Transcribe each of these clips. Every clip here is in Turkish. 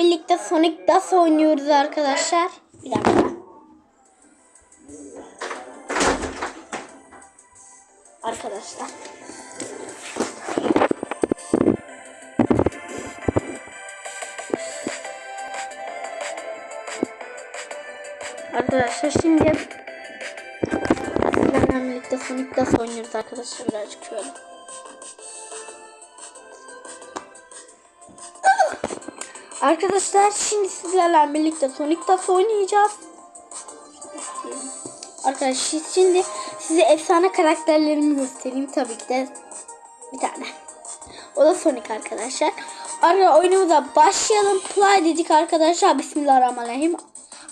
birlikte Sonic Das oynuyoruz arkadaşlar. Bir dakika. Arkadaşlar. Arkadaşlar şimdi sizlerle birlikte Sonic Das oynuyoruz arkadaşlar birazcık şöyle. Arkadaşlar şimdi sizlerle birlikte Sonic Dash oynayacağız. Arkadaşlar şimdi size efsane karakterlerimi göstereyim tabii ki de bir tane. O da Sonic arkadaşlar. Ara oyunumuza başlayalım. Play dedik arkadaşlar. Bismillahirrahmanirrahim.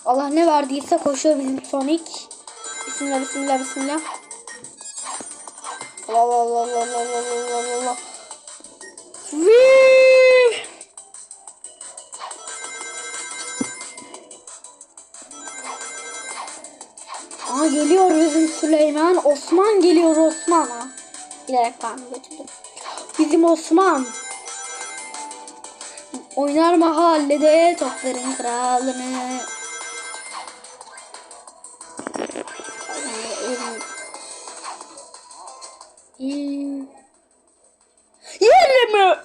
Allah ne verdiyse koşuyor bizim Sonic. Bismillah bismillah bismillah. Allah Allah Allah Allah Allah Allah Allah. Aa geliyor bizim Süleyman. Osman geliyor Osman. Ha. Bilerek ben götürdüm. Bizim Osman. Oynar mahallede topların kralını. Yerle mi?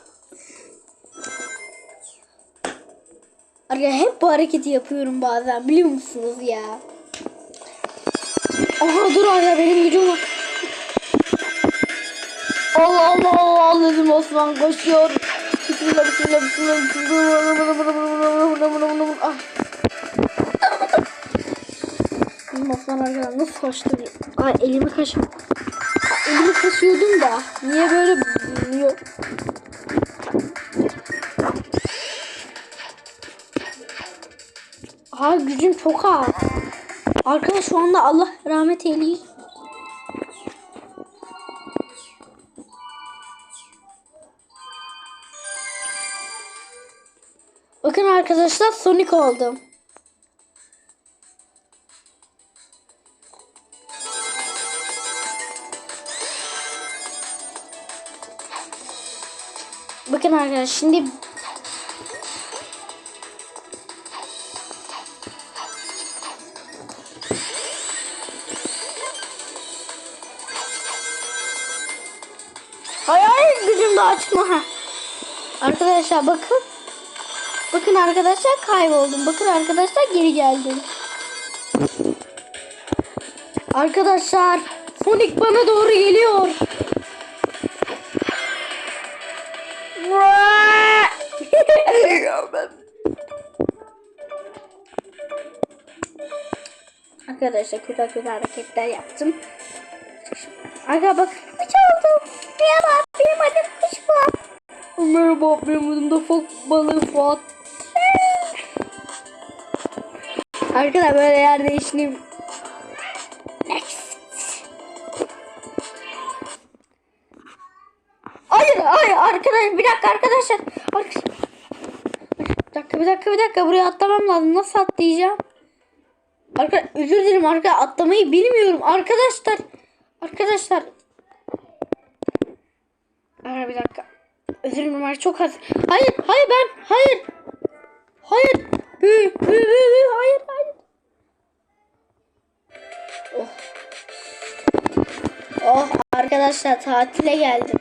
Arkadaşlar hep bu hareketi yapıyorum bazen biliyor musunuz ya? Aha dur araya benim gücüm var. Allah Allah Allah dedim Osman koşuyor. Bismillah bismillah bismillah bismillah. Ah. Benim Osman arkadan nasıl koştu? Ay elimi kaş... Elimi kaşıyordum da. Niye böyle biliyor? Aha gücüm çok az. Arkadaş şu anda Allah rahmet eylesin. Bakın arkadaşlar Sonic oldum. Bakın arkadaşlar şimdi Hayır gücüm daha çıkma. Arkadaşlar bakın. Bakın arkadaşlar kayboldum. Bakın arkadaşlar geri geldim. Arkadaşlar Sonic bana doğru geliyor. Arkadaşlar kötü kötü hareketler yaptım. Aga bak. Merhaba benim adım Kış Fuat. Merhaba benim adım da Fok Balığı Fuat. Arkadaşlar böyle yer değiştireyim. Next. Hayır hayır arkadaş bir dakika arkadaşlar. Arkadaşlar. Bir dakika bir dakika bir dakika buraya atlamam lazım. Nasıl atlayacağım? Arka, özür dilerim arka atlamayı bilmiyorum arkadaşlar. Arkadaşlar. Ara bir dakika. Özür dilerim çok az. Hayır hayır ben hayır. Hayır. Hı, hı, hı, hı, hayır hayır. Oh. Oh arkadaşlar tatile geldim.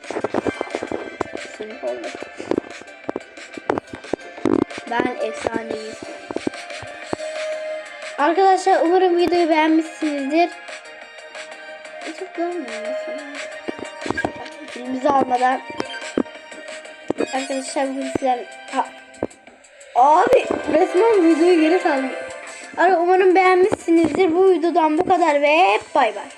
Sınıf oldu. Ben efsaneyim. Arkadaşlar umarım videoyu beğenmişsinizdir. Çok görmüyorum. Dilimizi almadan. Arkadaşlar bugün sizler... Abi resmen videoyu geri saldım. Umarım beğenmişsinizdir. Bu videodan bu kadar ve bay bay.